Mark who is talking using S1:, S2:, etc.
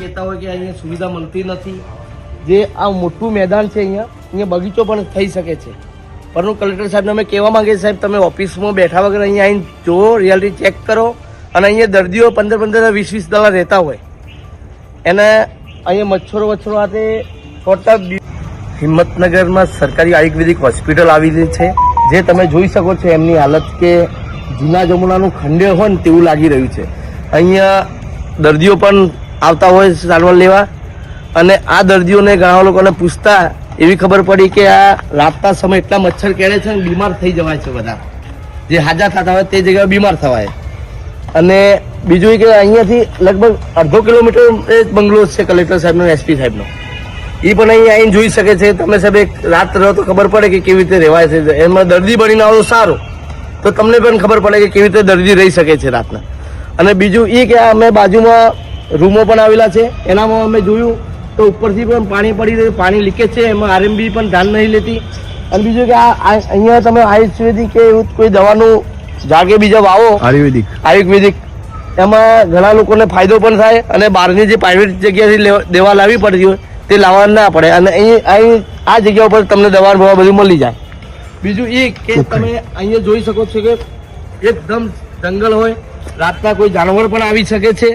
S1: કહેતા હોય કે અહીંયા સુવિધા મળતી નથી. જે આ મોટું મેદાન છે અહીંયા અહીંયા બગીચો પણ થઈ શકે છે. પરંતુ કલેક્ટર સાહેબને અમે કહેવા માંગીએ સાહેબ, તમે ઓફિસમાં બેઠા વગર અહીંયા આવીને જુઓ રિયાલિટી ચેક કરો અને અહીંયા દર્દીઓ પંદર પંદર વીસ વીસ દવા રહેતા હોય. એને અહીંયા મચ્છરો વચ્છરો હાથે ટોટલ હિંમતનગરમાં સરકારી આયુર્વેદિક હોસ્પિટલ આવેલી છે. જે તમે જોઈ શકો છો એમની હાલત કે જૂના જમુનાનું ખંડેર હોય ને તેવું લાગી રહ્યું છે. અહીંયા દર્દીઓ પણ આવતા હોય સારવાર લેવા. અને આ દર્દીઓને ઘણા લોકોને પૂછતા એવી ખબર પડી કે આ રાતના સમય એટલા મચ્છર કેળે છે ને બીમાર થઈ જવાય છે બધા. જે હાજા થતા હોય તે જગ્યાએ બીમાર થવાય. અને બીજું એ કે અહીંયાથી લગભગ અડધો કિલોમીટર એ બંગલો છે કલેક્ટર સાહેબનો, એસપી સાહેબનો. એ પણ અહીં આવીને જોઈ શકે છે. તમે સાહેબ એક રાત રહો તો ખબર પડે કે કેવી રીતે રહેવાય છે. એમાં દર્દી બનીને આવો સારું. તો તમને પણ ખબર પડે કે કેવી રીતે દર્દી રહી શકે છે રાતના. અને બીજું એ કે અમે બાજુમાં રૂમો પણ આવેલા છે. એનામાં અમે જોયું તો ઉપરથી પણ પાણી પડી રહ્યું પાણી લીકેજ છે. એમાં આરએમબી પણ ધ્યાન નહીં લેતી. અને બીજું કે આ અહીંયા તમે આયુર્વેદિક કે એવું કોઈ દવાનું જાગે બીજા વાવો.
S2: આયુર્વેદિક.
S1: આયુર્વેદિક. એમાં ઘણા લોકોને ફાયદો પણ થાય અને બહારની જે પ્રાઇવેટ જગ્યાએથી દેવા દવા લાવવી પડતી હોય તે લાવવા ના પડે. અને અહીં અહીં આ જગ્યા ઉપર તમને દવા બવા બધું મળી જાય. બીજું એ કે તમે અહીંયા જોઈ શકો છો કે એકદમ જંગલ હોય. રાતના કોઈ જાનવર પણ આવી શકે છે.